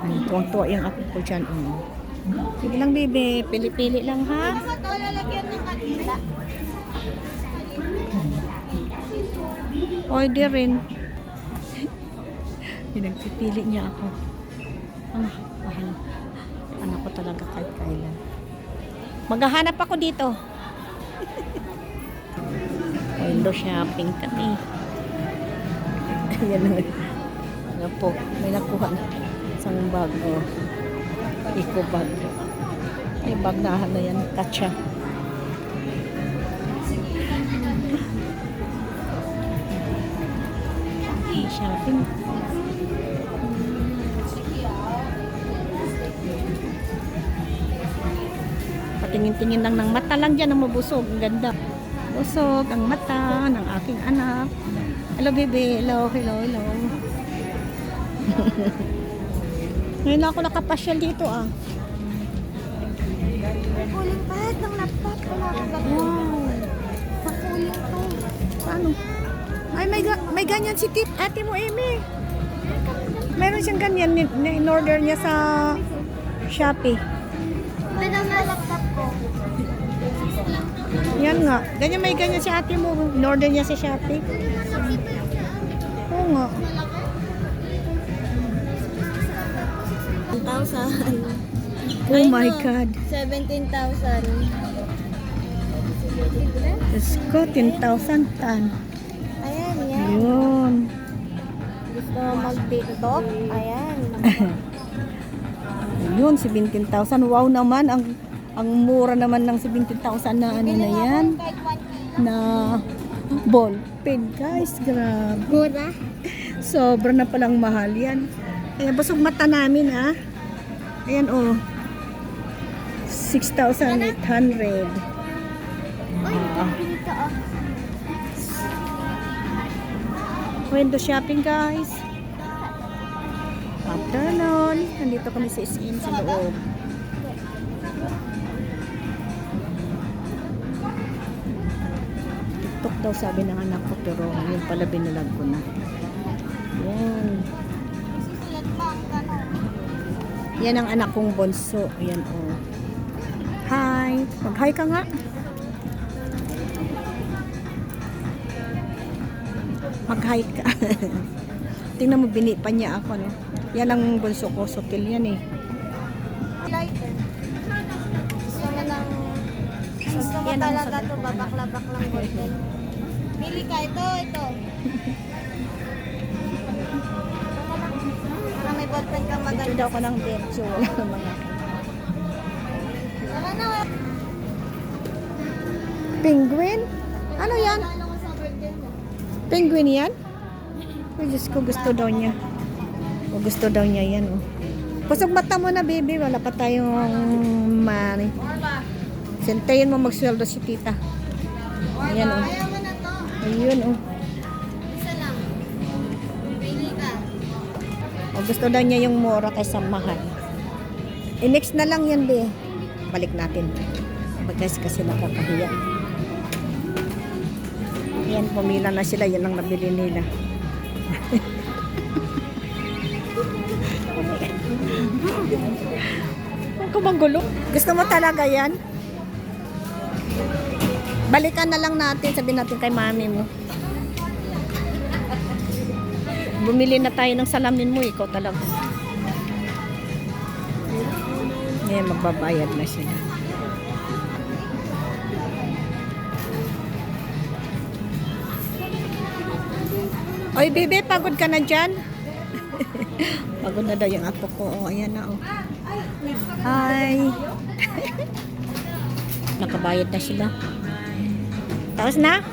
Ay, Tuwang-tuwa yung ako ko dyan. Um. Sige lang, baby. Pili-pili lang, ha? Ito, lalagyan ng kanila. Pwede rin. Pinagpipili niya ako. Ah, mahal. Anak ko talaga kahit kailan. Maghahanap ako dito. Window shopping kami. Ayan na. Ano po, may nakuha na. Isang bag. Oh. Eco bag. Ay, bag na na yan. Katsa. Shopping. Patingin-tingin lang ng mata lang dyan ang mabusog. Ang ganda. Busog ang mata ng aking anak. Hello, baby. Hello, hello, hello. Ngayon ako nakapasyal dito ah. Kuling pahit ng laptop. Wala ka gagawin. Wow. Makuling to. Paano? Ay, may, ga- may ganyan si Tip. Ate mo, Amy. Meron siyang ganyan. ni- In-order niya sa Shopee. Pero na laptop ko. Yan nga. Ganyan may ganyan si ate mo. In-order niya sa Shopee. Oo nga. 1,000. Oh my God. 17,000. Diyos ko, 10,000 tan. Ayan, yan. Yun. Gusto mo mag-tiktok? Ayan. Yun, 17,000. Wow naman. Ang ang mura naman ng 17,000 na ano na yan. Kahit 1 kilo. Na ball pen. Guys, grabe. Mura? Sobra na palang mahal yan. Ayan, busog mata namin ah. Ayan oh. 6,800. Uy, dito oh. Window shopping guys. Afternoon. Nandito kami sa SM sa loob. TikTok daw sabi ng anak ko pero yun pala binalag ko na. Yan ang anak kong bonso. Ayan oh. Hi. Mag-hi ka nga. Mag-hi ka. Tingnan mo, bini pa niya ako, no? Yan ang bunso ko. Sutil yan, eh. Gusto mo Yan talaga sagot to ko. babak-labak lang ballpen. Pili ka ito, ito. Picture daw ko ng Bercho. Wala naman ako. Penguin? Ano yan? Penguin yan? Ay, Diyos ko, gusto daw niya. O, gusto daw niya yan, oh. Pusog mata mo na, baby. Wala pa tayong money. Sintayin mo magsweldo si tita. Ayan, oh. Ayun, oh. Isa lang. Ka. O, gusto daw niya yung mura kaysa mahal. I-next na lang yan, be. Balik natin. Bagas kasi nakakahiya. Yan, pumila na sila. Yan ang nabili nila. Huwag ka magulo. Gusto mo talaga yan? Balikan na lang natin. Sabihin natin kay mami mo. Bumili na tayo ng salamin mo. Ikaw talaga. Ngayon, magbabayad na sila. Oy, bebe, pagod ka na dyan? pagod na daw yung apo ko. Oh, ayan na, oh. Hi. Nakabayad na sila. Tapos na?